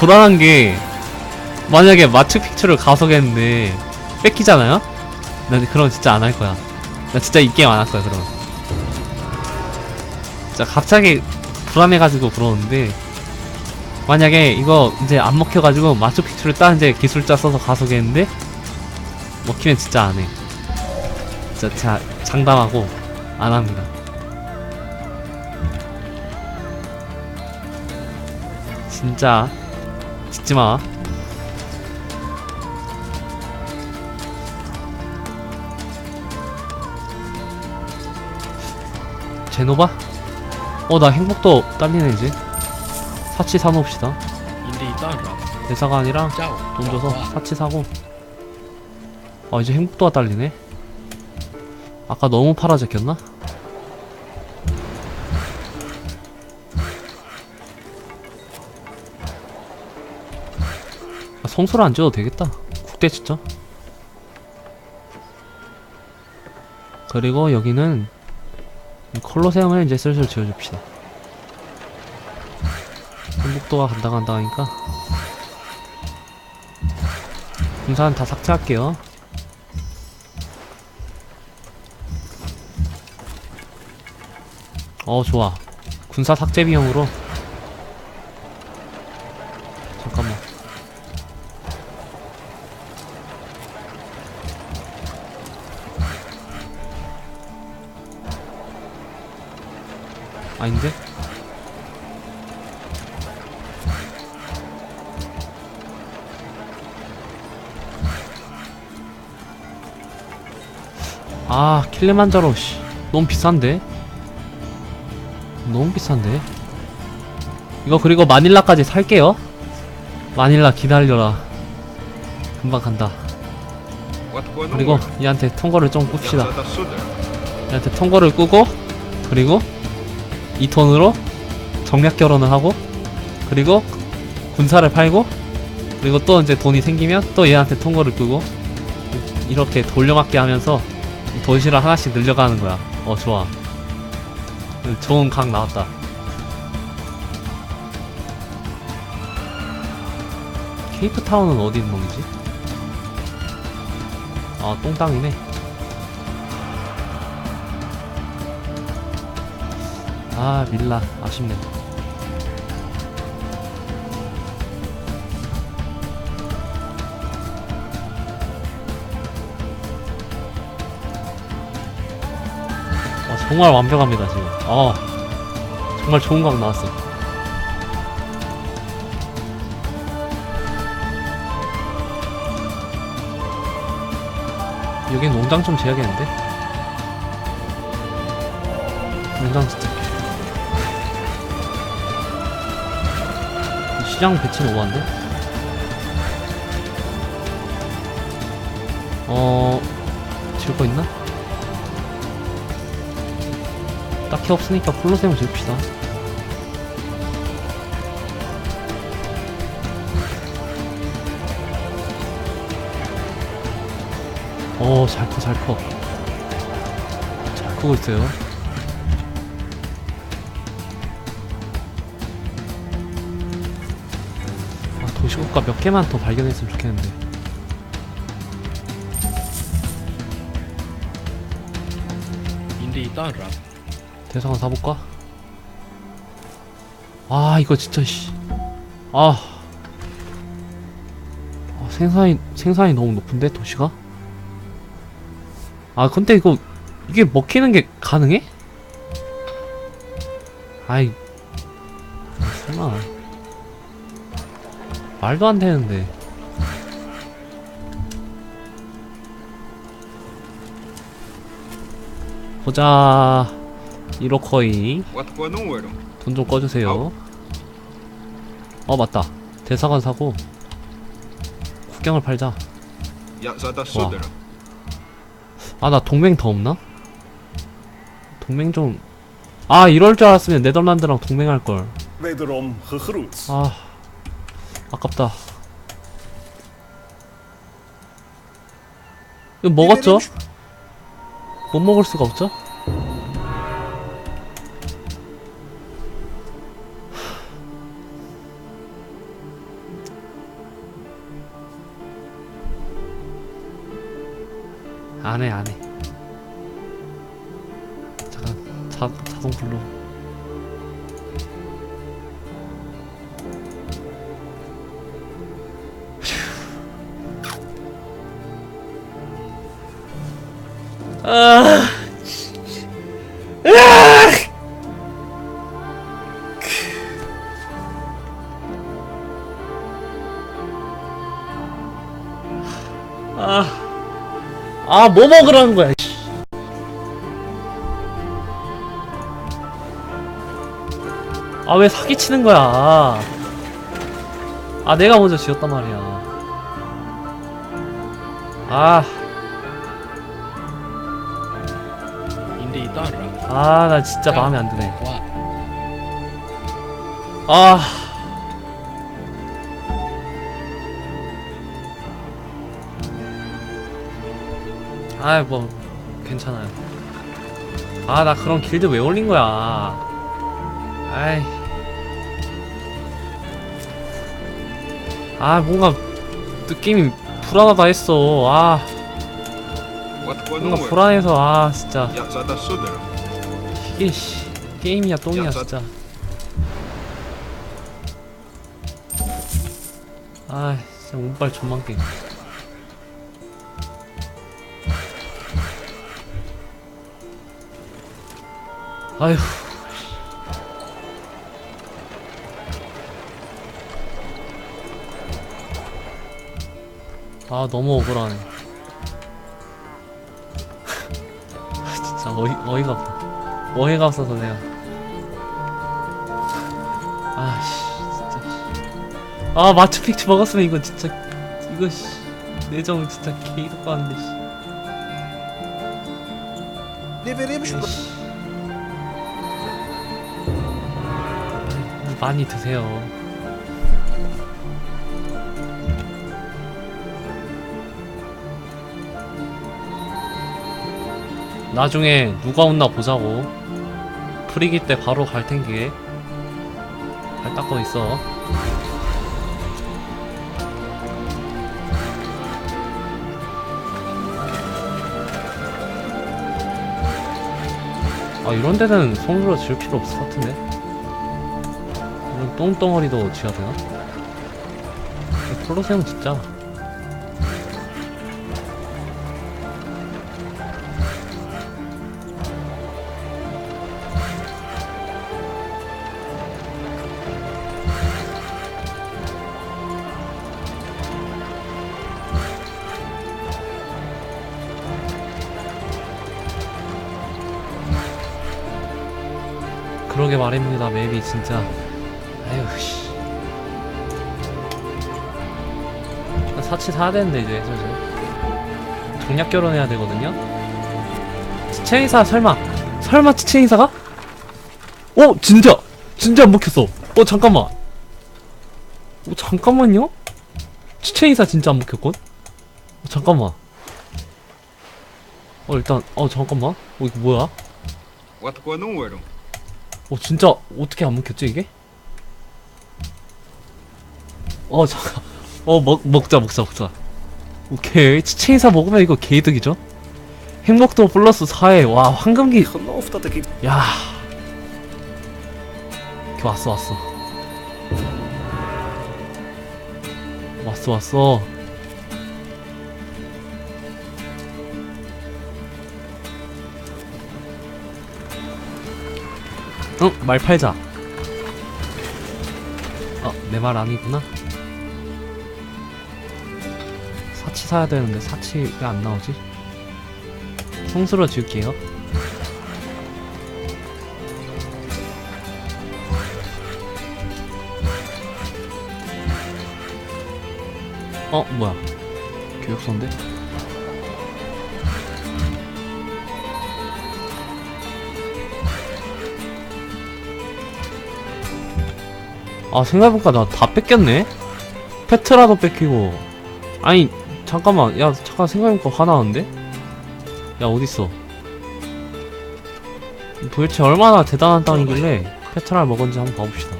불안한 게 만약에 마추픽추를 가속했는데 뺏기잖아요? 난 그럼 진짜 안 할 거야. 나 진짜 이 게임 안 할 거야 그럼. 진짜 갑자기 불안해가지고 그러는데 만약에 이거 이제 안 먹혀가지고 마추픽추를 딱 이제 기술자 써서 가속했는데 먹히면 진짜 안 해. 진짜 자, 장담하고 안 합니다. 진짜 짓지 마. 제노바? 어, 나 행복도 딸리네, 이제. 사치 사놓읍시다. 1, 2, 따라. 대사가 아니라 짜오. 돈 줘서 사치 사고. 아, 이제 행복도가 딸리네. 아까 너무 팔아 제꼈나? 성소를 안 지어도 되겠다. 국대 진짜. 그리고 여기는 콜로세움을 이제 슬슬 지어줍시다. 행복도가 간다 간다 하니까 군사는 다 삭제할게요. 어 좋아. 군사 삭제 비용으로 아닌데? 아 킬레만자로 씨. 너무 비싼데? 너무 비싼데? 이거 그리고 마닐라까지 살게요. 마닐라 기다려라. 금방 간다. 그리고 얘한테 통과를 좀 꿉시다. 얘한테 통과를 끄고 그리고 이 돈으로 정략 결혼을 하고 그리고 군사를 팔고 그리고 또 이제 돈이 생기면 또 얘한테 통과를 끄고 이렇게 돌려막기 하면서 도시를 하나씩 늘려가는 거야. 어, 좋아. 좋은 각 나왔다. 케이프타운은 어디 있는 놈이지? 아, 똥땅이네. 아, 밀라. 아쉽네. 어, 정말 완벽합니다 지금. 어, 정말 좋은 각 나왔어. 여기 농장 좀 지어야겠는데? 농장 진짜. 시장 배치는 오반데? 어, 지을 거 있나? 딱히 없으니까 콜로세움 지읍시다. 오, 잘 커, 잘 커. 잘 크고 있어요. 그 도시국가 몇 개만 더 발견했으면 좋겠는데 인디 따라 대상은 사볼까? 아 이거 진짜 씨. 아. 아 생산이 생산이 너무 높은데 도시가? 아 근데 이거 이게 먹히는 게 가능해? 아이 설마 말도 안 되는데 보자 이로커이 Wat gewoon doen worden? 돈좀 꺼주세요. 어 맞다. 대사관 사고 국경을 팔자. Sudderen? 아나 동맹 더 없나? 동맹 좀. 아 이럴 줄 알았으면 네덜란드랑 동맹할 걸. Wederom gegroet. 아 아깝다 이거 뭐 먹었죠? 못 먹을 수가 없죠? 안해 안해 잠깐 자, 자동 불로 아 아, 아, 뭐 먹으라는 거야, 씨. 아, 왜 사기치는 거야? 아, 내가 먼저 지었단 말이야. 아, 아, 나 진짜 마음에 안 드네. ว่า 아. 아이, 뭐, 괜찮아요. 아, 나 그런 길드 왜 올린 거야. 아이. 아, 뭔가, 느낌이 불안하다 했어. 아, 뭔가? 불안해서, 아, 진짜. Doen? 이게, 씨. 게임이야, 똥이야, 진짜. 아, 진짜 운빨 존만 게임. 아휴. 아, 너무 억울하네. 진짜 어이, 어이가 없다. 어이가 없어서 내가. 아, 씨, 진짜. 씨. 아, 마추픽추 먹었으면 이거 진짜. 이거, 씨. 내정 진짜 개이득 봤는데, 씨. Deveremos 씨. 많이 드세요. 나중에 누가 온나 보자고. 프리기 때 바로 갈 텐게. 발 닦고 있어. 아 이런 데는 손으로 지을 필요 없을 것 같은데 이런 똥덩어리도 지어야 되나? 콜로세움 진짜 그러게 말입니다 맵이 진짜. 아휴 씨. 나 사치 사야 되는데 이제. 슬슬 정략 결혼해야 되거든요? 치체이사 설마. 설마 치체이사가? 어 진짜. 진짜 안 먹혔어. 어 잠깐만. 어 잠깐만요? 치체이사 진짜 안 먹혔건? 어, 잠깐만. 어 일단 어 잠깐만. 어 이거 뭐야? 어 진짜 어떻게 안 먹혔지 이게? 어 잠깐 어 먹, 먹자 먹자 먹자. 오케이. 치체이사 먹으면 이거 개이득이죠? 행복도 플러스 4에 와 황금기. 야. 이렇게 왔어 왔어. 왔어 왔어 응, 말 팔자. 어, 내 말 아니구나. 사치 사야 되는데 사치 왜안 나오지? 성수로 지을게요. 어, 뭐야? 교육서인데? 아 생각해보니까 나 다 뺏겼네? 페트라도 뺏기고 아니 잠깐만 야 잠깐 생각해보니까 화나는데? 야 어딨어 도대체 얼마나 대단한 땅이길래 페트라를 먹었는지 한번 봐봅시다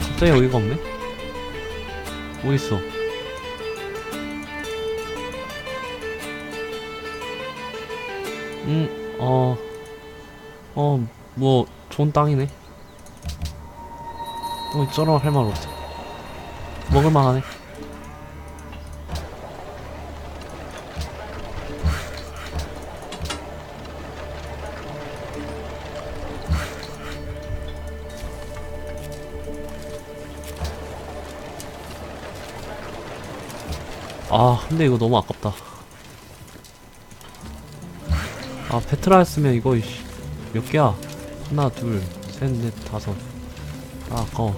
갑자기 어이가 없네? 어딨어 음, 어, 어, 뭐, 좋은 땅이네. 어, 쩔어 할 말 없지. 먹을만 하네. 아, 근데 이거 너무 아깝다. 아, 페트라 했으면 이거, 몇 개야? 하나, 둘, 셋, 넷, 다섯. 아, 아까워.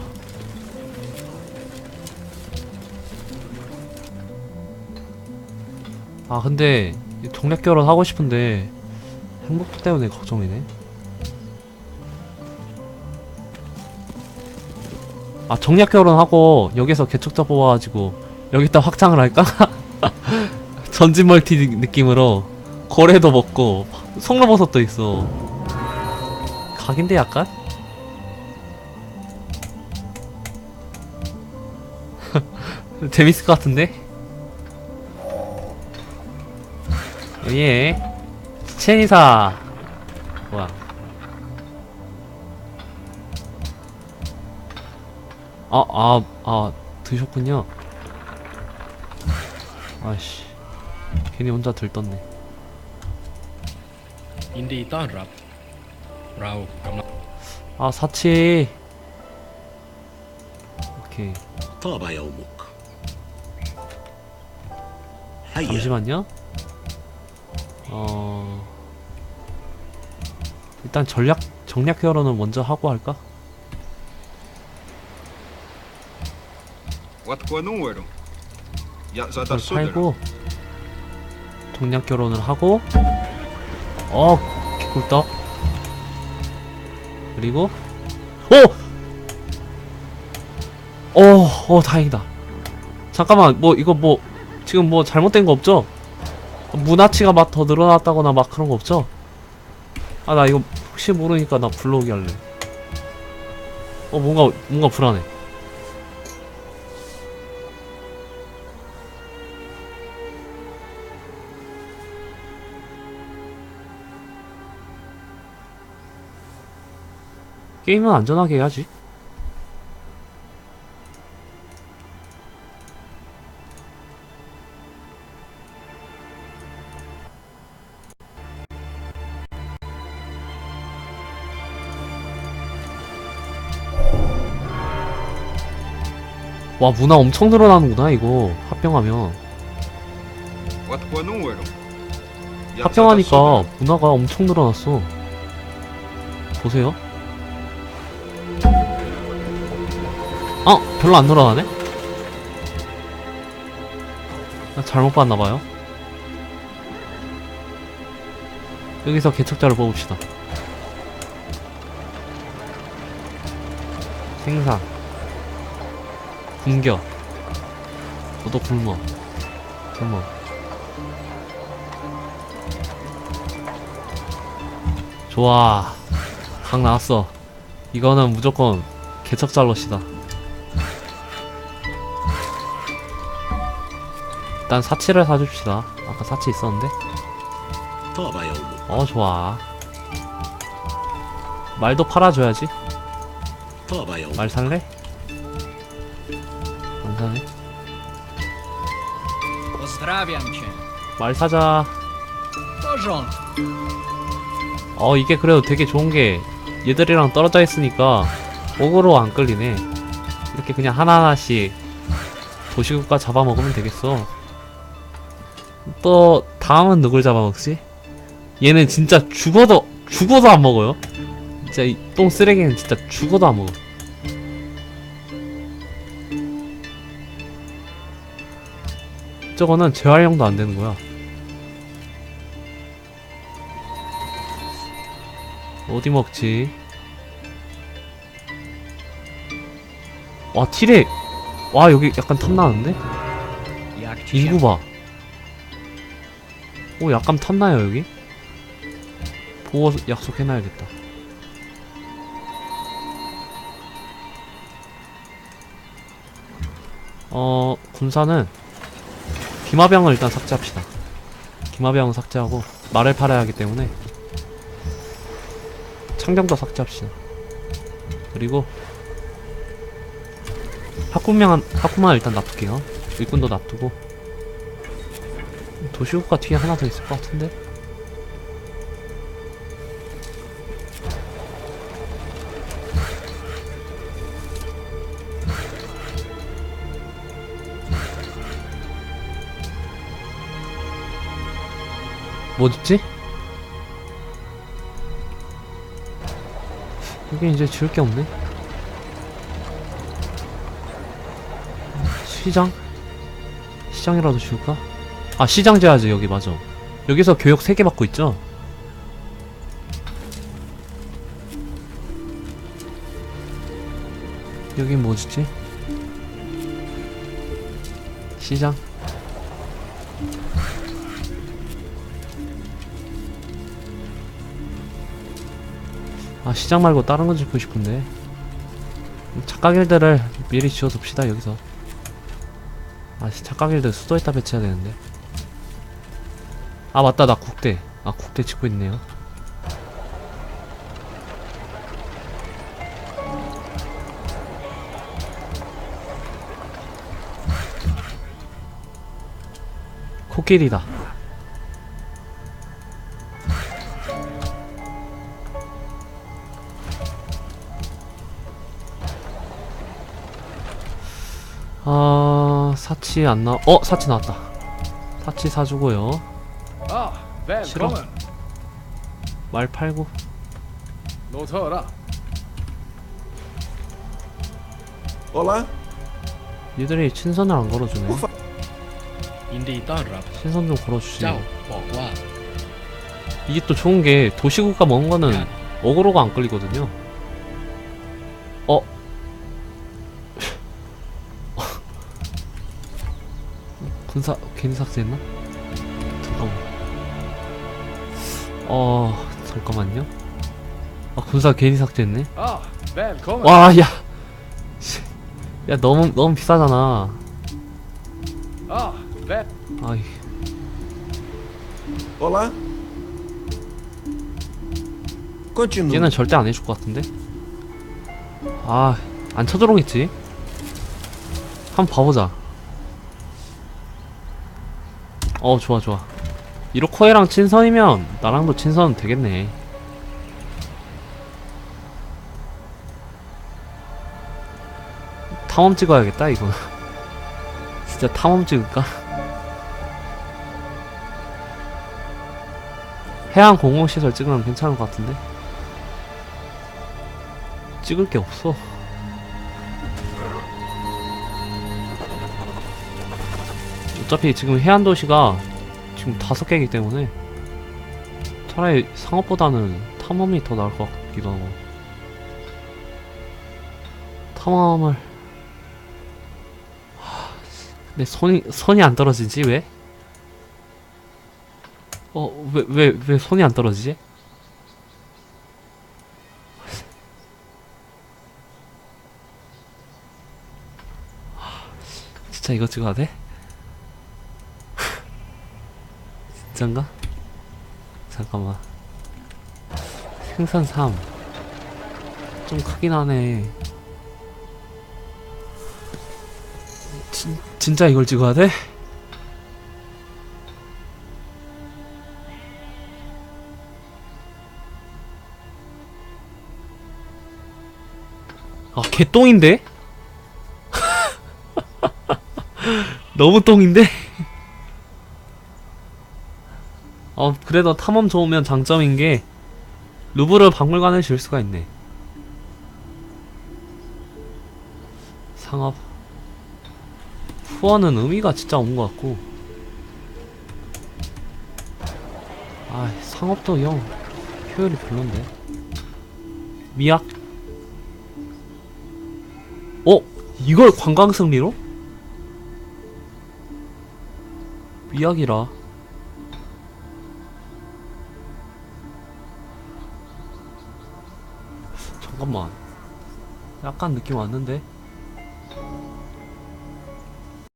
아, 근데, 이 정략 결혼 하고 싶은데, 행복 때문에 걱정이네. 아, 정략 결혼하고, 여기서 개척자 뽑아가지고, 여기다 확장을 할까? 전진 멀티 느낌으로, 거래도 먹고, 송로버섯도 있어. 각인데 약간? 재밌을 것 같은데? 예. 체인사. 뭐야. 아, 아, 아, 드셨군요. 아씨. 괜히 혼자 들떴네. 아, 사치. 오케이. طاب 잠시만요. 어 일단 전략 정략 회원은 먼저 하고 할까? 팔고 정략 결혼을 하고 어 개꿀떡 그리고 오! 어, 어 다행이다 잠깐만 뭐 이거 뭐 지금 뭐 잘못된 거 없죠? 문화치가 막 더 늘어났다거나 막 그런 거 없죠? 아 나 이거 혹시 모르니까 나 불러오게 할래 어 뭔가 뭔가 불안해 게임은 안전하게 해야지 와 문화 엄청 늘어나는구나 이거. 합병하면. 합병하니까. 문화가 엄청 늘어났어. 보세요. 어 별로 안 늘어나네? 나 잘못 봤나봐요. 여기서 개척자를 뽑읍시다. 생산 굶겨. 너도 굶어. 굶어. 좋아. 강 나왔어. 이거는 무조건 개척잘럿이다. 일단 사치를 사줍시다. 아까 사치 있었는데? 어 좋아. 말도 팔아줘야지. 말 살래? 말 사자. W porządku. 어 이게 그래도 되게 좋은 게 얘들이랑 떨어져 있으니까 어그로 안 끌리네. 이렇게 그냥 하나하나씩 도시국가 잡아먹으면 되겠어. 또 다음은 누굴 잡아먹지? 얘는 진짜 죽어도 죽어도 안 먹어요. 진짜 이 똥 쓰레기는 진짜 죽어도 안 먹어 저거는 재활용도 안 되는 거야 어디 먹지? 와 티렉 와 여기 약간 탐나는데? 인구 봐. 오 약간 탐나요 여기? 보호 약속해놔야겠다. 어 군사는 기마병을 일단 삭제합시다. 기마병 삭제하고 말을 팔아야 하기 때문에 창경도 삭제합시다. 그리고 학군명 학군만 일단 놔둘게요. 일꾼도 놔두고 도시국가 뒤에 하나 더 있을 것 같은데 뭐 짓지? 여기 이제 지을 게 없네. 시장? 시장이라도 지을까? 아 시장 지어야지 여기 맞아. 여기서 교육 3개 받고 있죠? 여긴 뭐 짓지? 시장? 아 시장 말고 다른 거 짓고 싶은데. 착각일들을 미리 지어둡시다 여기서. 아 착각일들 수도에다 배치해야 되는데. 아 맞다 나 국대. 아 국대 짓고 있네요. 코끼리다 사치 안 나. 어 사치 나왔다. 사치 사주고요. Ah, välkommen! 말 팔고. Låt höra. Olá, 얘들이 친선을 안 걸어주네. ยินดีต้อนรับ 신선 좀 เจ้า 걸어주지. บอกว่า 이게 또 좋은 게 도시국가 먹은 거는 어그로가 안 끌리거든요. 군사 괜히 삭제했나? 잠깐만. 어 잠깐만요. 아 군사 괜히 삭제했네. Ah, välkommen! 와, 야. 씨. 야, 너무, 너무 비싸잖아. Ah, väl... 아이, olá. Continue. 얘는 절대 안 해줄 것 같은데? 아, 안 쳐들어오겠지? 한번 봐보자. 어, 좋아, 좋아. 이로코에랑 친선이면 나랑도 친선 되겠네. 탐험 찍어야겠다, 이거. 진짜 탐험 찍을까? 해양 공공시설 찍으면 괜찮을 것 같은데? 찍을 게 없어. 어차피 지금 해안 도시가 지금 다섯 개이기 때문에 차라리 상업보다는 탐험이 더 나을 것 같기도 하고. 탐험을 하, 근데 손이 손이 안 떨어지지 왜? 어왜 왜 왜 손이 안 떨어지지? 진짜 이거 찍어야 돼? 진짠가? 잠깐만 생산 3좀 크긴 하네 진, 진짜 이걸 찍어야 돼? 아 개똥인데? 너무 똥인데? 어 그래도 탐험 좋으면 장점인 게 루브르 박물관을 지을 수가 있네. 상업. 후원은 의미가 진짜 없는 것 같고. 아 상업도 영 효율이 별론데. 미약. 어? 이걸 관광 승리로? 미약이라 약간 느낌 왔는데